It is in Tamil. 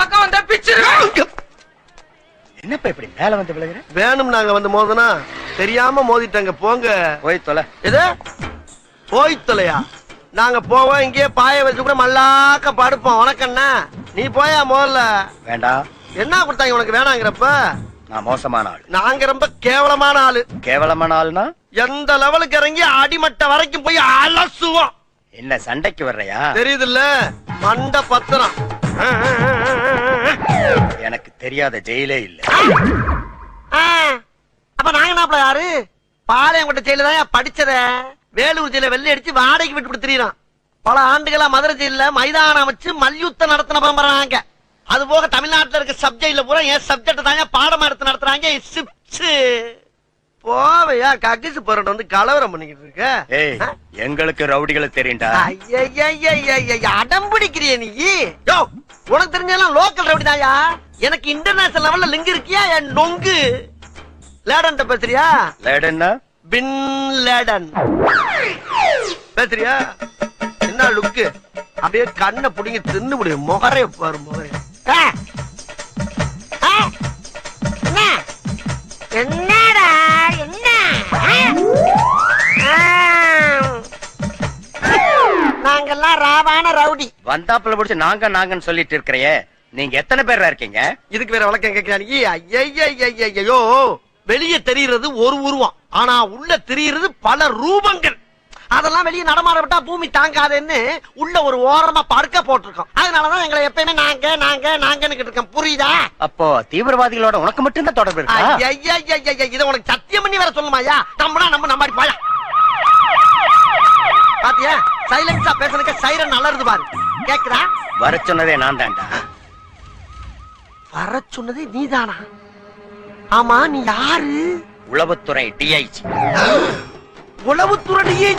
பக்கம் வந்தா பிச்சிருவேன் என்னப்பா இப்படி மேல வந்து விழுகிற? வேணும் நாங்க வந்து மோதனா? தெரியாம மோதிட்டாங்க போங்க. போய் தொலை. எது? போய் தொலையா? நாங்க போவோம் இங்கேயே பாய வச்சு கூட மல்லாக்க படுப்போம். உனக்கண்ணா நீ போயா முதல்ல வேண்டாம் என்ன கொடுத்தாங்க உனக்கு வேணாங்கிறப்ப? நான் மோசமான ஆள். நாங்க ரொம்ப கேவலமான ஆளு. கேவலமான ஆள்னா? எந்த லெவலுக்கு இறங்கி அடிமட்ட வரைக்கும் போய் அலசுவோம். என்ன சண்டைக்கு வர்றையா? தெரியுதுல்ல? மண்ட பத்திரம் தெரியாத ஜெயிலே இல்ல. அப்ப நாங்க நாப்பல யாரு? பாளையங்கோட்டை ஜெயில தான் படிச்சத. வேலூர் ஜெயில வெள்ளை அடிச்சு வாடகைக்கு விட்டு திரியறான் பல ஆண்டுகளா மதுரை ஜெயில மைதானம் அமைச்சு மல்யுத்தம் நடத்தின பரம்பரை அது போக தமிழ்நாட்டுல இருக்க சப்ஜெக்ட்ல பூரா என் சப்ஜெக்ட் தாங்க பாடம் எடுத்து நடத்துறாங்க. சிப்ஸ் போவையா? கக்கிசு போறட்டு வந்து கலவரம் பண்ணிக்கிட்டு இருக்க? எங்களுக்கு ரவுடிகளை தெரியும்டா. அடம் பிடிக்கிறிய நீ. யோ! உனக்கு தெரிஞ்செல்லாம் லோக்கல் ரவுடி தாயா எனக்கு இன்டர்நேஷனல் லெவல்ல லிங்க் இருக்கியா? என் நொங்கு. லேடன் பேசுறியா? லேடன்னா? Bin Laden. பேசுறியா? என்ன லுக்கு அப்படியே கண்ணை புடிங்கி தின்னு முடியும். முகரைய பாரு முகரைய. நாங்கெல்லாம் ராவான ரவுடி. வந்தாப்புல பிடிச்சு நாங்க நாங்கன்னு சொல்லிட்டு இருக்கிறையே நீங்க எத்தனை பேரா இருக்கீங்க? இதுக்கு வேற வழக்கம் கேட்கிறாங்க ஐயோ வெளியே தெரிகிறது ஒரு உருவம். ஆனா உள்ள தெரிகிறது பல ரூபங்கள். அதெல்லாம் வெளியே நடமாட விட்டா பூமி தாங்காதுன்னு உள்ள ஒரு ஓரமா படுக்க போட்டிருக்கோம். அதனாலதான் எங்களை எப்பயுமே நாங்க நாங்க நாங்கன்னு இருக்கோம் புரியுதா? அப்போ தீவிரவாதிகளோட உனக்கு மட்டும்தான் தொடர்பு இருக்கா? இதை உனக்கு சத்தியம் பண்ணி வேற சொல்லுமாயா நம்மனா நம்ம நம்பாடி பாயா சைலன்ஸா பேசுறதுக்கு சைரன் இருந்து பாரு. கேக்குதா? வர சொன்னதே நான் தான்டா. வர சொன்னதே நீதானா? ஆமா நீ யாரு? உளவுத்துறை டிஐஜி உளவுத்துறையே